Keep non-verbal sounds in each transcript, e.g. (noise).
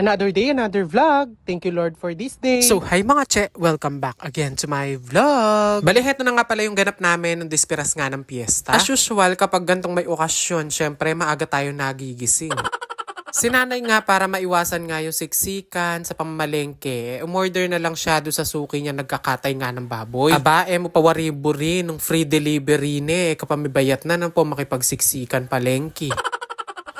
Another day, another vlog. Thank you Lord for this day. So, hi mga che, welcome back again to my vlog. Bali, heto na nga pala yung ganap namin ng disperas nga ng piyesta. As usual, kapag gantong may okasyon, syempre maaga tayo nagigising. (laughs) Sinanay nga para maiwasan nga yung siksikan sa pamamalengke, eh, umorder na lang siya doon sa suki niya nagkakatay nga ng baboy. Aba, eh mo pawariburi nung free delivery ni, eh, kapamibayat na nang po makipagsiksikan palengke.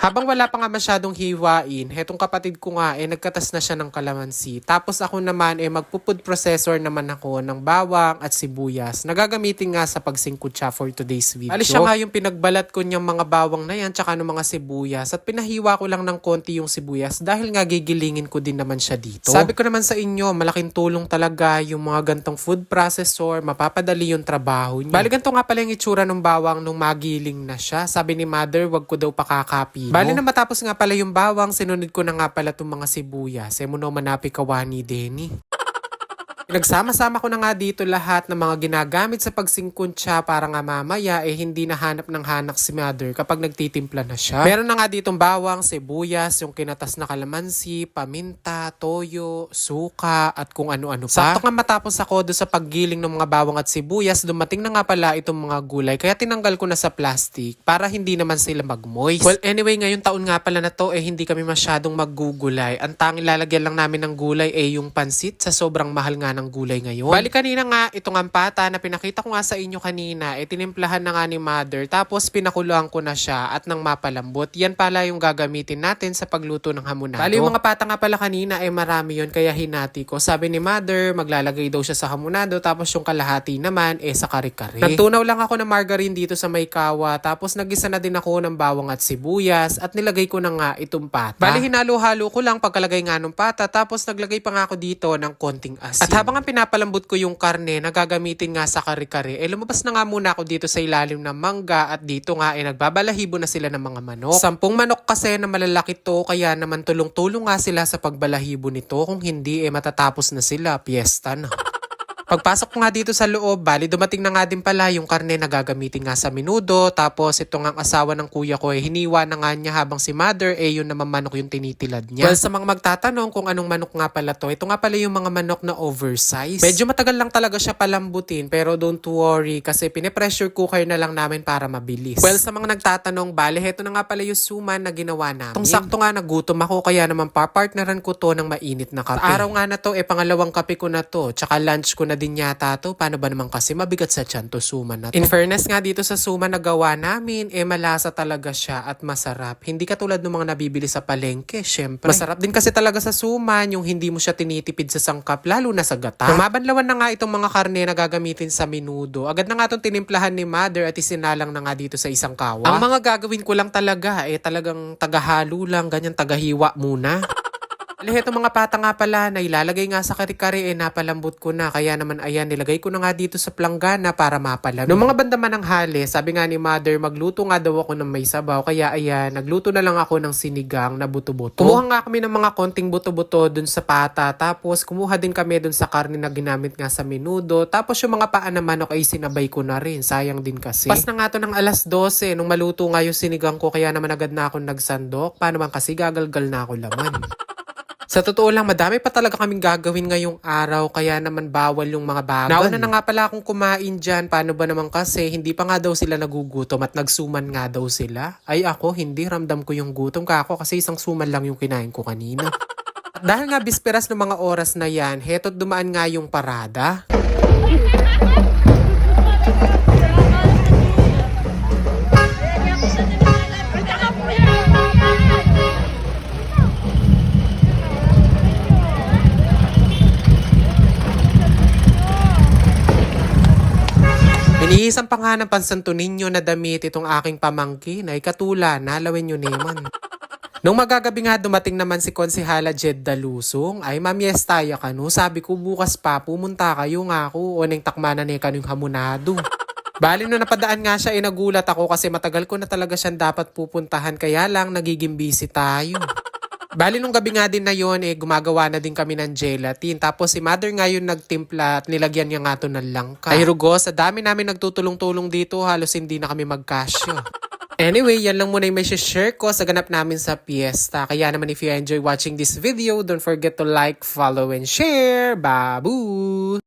Habang wala pa nga masyadong hiwain, hetong kapatid ko nga eh nagkatas na siya ng kalamansi. Tapos ako naman eh magpupud processor naman ako ng bawang at sibuyas. Nagagamitin nga sa pagsingkot siya for today's video. Alis siya nga yung pinagbalat ko niyang mga bawang na yan tsaka ng mga sibuyas at pinahiwa ko lang ng konti yung sibuyas dahil nga gigilingin ko din naman siya dito. Sabi ko naman sa inyo, malaking tulong talaga yung mga gantong food processor, mapapadali yung trabaho niya. Bali ganito nga pala yung itsura ng bawang nung magiling na siya. Sabi ni mother, wag ko daw pakakapi. Bali na matapos nga pala yung bawang, sinunod ko na nga pala itong mga sibuyas. Eh, muno manapi kawani Denny. Nagsama-sama ko na nga dito lahat ng mga ginagamit sa pagsingkuntsa para nga mamaya eh hindi nahanap ng hanak si mother kapag nagtitimpla na siya. Meron na nga ditong bawang, sibuyas, yung kinatas na kalamansi, paminta, toyo, suka, at kung ano-ano pa. Sakto nga matapos ako doon sa paggiling ng mga bawang at sibuyas, dumating na nga pala itong mga gulay kaya tinanggal ko na sa plastic para hindi naman sila magmoist. Well, anyway, ngayong taon nga pala na to eh hindi kami masyadong maggugulay. Ang tanging lalagyan lang namin ng gulay eh yung pansit sa sobrang mahal nga ng gulay ngayon. Bali kanina nga, itong ampata na pinakita ko nga sa inyo kanina, eh tinimplahan na nga ni mother, tapos pinakuluan ko na siya at nang mapalambot. Yan pala yung gagamitin natin sa pagluto ng hamonado. Bali yung mga pata nga pala kanina, eh marami yon kaya hinati ko. Sabi ni mother, maglalagay daw siya sa hamonado, tapos yung kalahati naman, eh sa kare-kare. Nagtunaw lang ako ng margarine dito sa may kawa, tapos nagisa na din ako ng bawang at sibuyas, at nilagay ko na nga itong pata. Bali hinalo-halo ko lang pagkalagay nga ng pata, tapos naglagay pa nga ako dito ng konting asin. At habang ang pinapalambot ko yung karne na gagamitin nga sa kare-kare, eh lumabas na nga muna ako dito sa ilalim ng mangga at dito nga eh nagbabalahibo na sila ng mga manok. Sampung manok kasi na malalaki to kaya naman tulong-tulong nga sila sa pagbalahibo nito kung hindi eh matatapos na sila, piyesta na. Pagpasok ko nga dito sa loob, bali dumating na nga din pala yung karne na gagamitin nga sa minudo. Tapos ito nga ang asawa ng kuya ko eh, hiniwa na nga niya habang si mother eh yun naman manok yung tinitilad niya. Well, sa mga magtatanong kung anong manok nga pala to, ito nga pala yung mga manok na oversize. Medyo matagal lang talaga siya palambutin pero don't worry kasi pine-pressure cooker na lang namin para mabilis. Well, sa mga nagtatanong, bali heto na nga pala yung suman na ginawa namin. Tong sakto nga nagutom ako kaya naman papartneran ko to ng mainit na kape. Sa araw nga na to, eh pangalawang kape ko na to. Tsaka lunch ko na din yata to. Paano ba naman kasi mabigat sa tiyan to suman na to. In fairness nga dito sa suman na gawa namin, eh malasa talaga siya at masarap. Hindi katulad ng mga nabibili sa palengke, syempre. Masarap din kasi talaga sa suman yung hindi mo siya tinitipid sa sangkap, lalo na sa gata. Tumabanlawan na nga itong mga karne na gagamitin sa minudo. Agad na nga itong tinimplahan ni mother at isinalang na nga dito sa isang kawa. Ang mga gagawin ko lang talaga, eh talagang tagahalo lang, ganyan tagahiwa muna. Lahat ng mga pata nga pala na ilalagay nga sa kare-kare eh napalambot ko na. Kaya naman ayan, nilagay ko na nga dito sa planggana para mapalamig. Noong mga bandaman ng hali, sabi nga ni mother, magluto nga daw ako ng may sabaw. Kaya ayan, nagluto na lang ako ng sinigang na buto-buto. Kumuha nga kami ng mga konting buto-buto dun sa pata. Tapos kumuha din kami dun sa karne na ginamit nga sa menudo. Tapos yung mga paa na manok ay sinabay ko na rin. Sayang din kasi. Pas na nga to ng alas 12 nung maluto nga yung sinigang ko. Kaya naman agad na ako nagsandok. Paano man kasi gagalgal na ako laman. Sa totoo lang, madami pa talaga kaming gagawin ngayong araw, kaya naman bawal yung mga bagal. Nauna na nga pala akong kumain dyan, paano ba naman kasi, hindi pa nga daw sila nagugutom at nagsuman nga daw sila. Ay ako, hindi, ramdam ko yung gutom ka ako kasi isang suman lang yung kinain ko kanina. At (laughs) dahil nga bisperas ng mga oras na yan, heto't dumaan nga yung parada. Iniisang pa nga ng pansanto ninyo na damit itong aking pamangkin ay katula, nalawin nyo naman. Nung magagabi nga dumating naman si Konsihala Jed Dalusong, ay mamiestaya ka no, sabi ko bukas pa pumunta kayo nga ako o nang takmanan ni kanyung hamunado. Bali no napadaan nga siya, inagulat ako kasi matagal ko na talaga siyang dapat pupuntahan kaya lang nagiging busy tayo. Bali nung gabi nga din na yon eh gumagawa na din kami ng gelatin. Tapos si mother nga yun nagtimpla at nilagyan niya nga to ng langka. Ay rugo, sa dami namin nagtutulong-tulong dito, halos hindi na kami magkasyo. (laughs) Anyway, yan lang muna yung may share ko sa ganap namin sa piyesta. Kaya naman if you enjoy watching this video, don't forget to like, follow, and share. Babu!